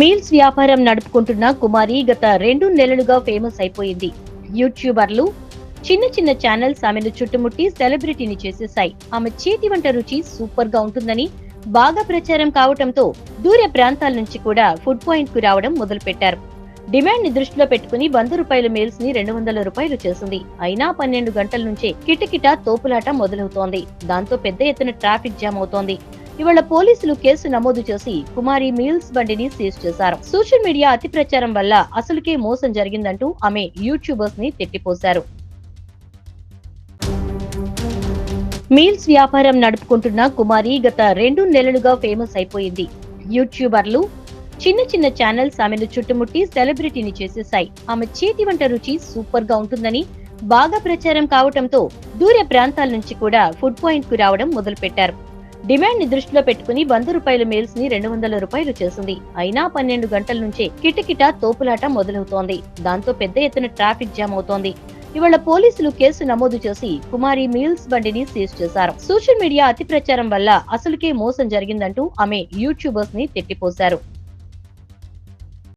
Meals వ్యాపారం నడుపుకుంటున్న కుమారి గత రెండు నెలలుగా ఫేమస్ అయిపోయింది. యూట్యూబర్లు చిన్న చిన్న ఛానల్స్ ఆమెను చుట్టుముట్టి సెలబ్రిటీని చేసేశాయి. ఆమె చేతి వంట రుచి సూపర్గా ఉంటుందని బాగా ప్రచారం కావటంతో దూర ప్రాంతాల నుంచి కూడా ఫుడ్ పాయింట్కు రావడం మొదలుపెట్టారు. డిమాండ్ని దృష్టిలో పెట్టుకుని వంద రూపాయల మీల్స్ని రెండు వందల రూపాయలు చేసింది. అయినా పన్నెండు గంటల నుంచే కిటకిట తోపులాట మొదలవుతోంది. దాంతో పెద్ద ఎత్తున ట్రాఫిక్ జామ్ అవుతోంది. ఇవాళ పోలీసులు కేసు నమోదు చేసి కుమారి మీల్స్ బండిని సీజ్ చేశారు. సోషల్ మీడియా అతి ప్రచారం వల్ల అసలుకే మోసం జరిగిందంటూ ఆమె యూట్యూబర్స్ని తిట్టిపోశారు. మీల్స్ వ్యాపారం నడుపుకుంటున్న కుమారి గత రెండు నెలలుగా ఫేమస్ అయిపోయింది. యూట్యూబర్లు చిన్న చిన్న ఛానల్స్ ఆమెను చుట్టుముట్టి సెలబ్రిటీని చేసేశాయి. ఆమె చేతి వంట రుచి సూపర్గా ఉంటుందని బాగా ప్రచారం కావటంతో దూర ప్రాంతాల నుంచి కూడా ఫుడ్ పాయింట్కు రావడం మొదలుపెట్టారు. డిమాండ్ని దృష్టిలో పెట్టుకుని వంద రూపాయల మేల్స్ని రెండు వందల రూపాయలు చేసింది. అయినా పన్నెండు గంటల నుంచే కిటకిట తోపులాట మొదలవుతోంది. దాంతో పెద్ద ఎత్తున ట్రాఫిక్ జామ్ అవుతోంది. ఇవాళ పోలీసులు కేసు నమోదు చేసి కుమారి మీల్స్ బండిని సీజ్ చేశారు. సోషల్ మీడియా అతి ప్రచారం వల్ల అసలుకే మోసం జరిగిందంటూ ఆమె యూట్యూబర్స్ని తిట్టిపోశారు.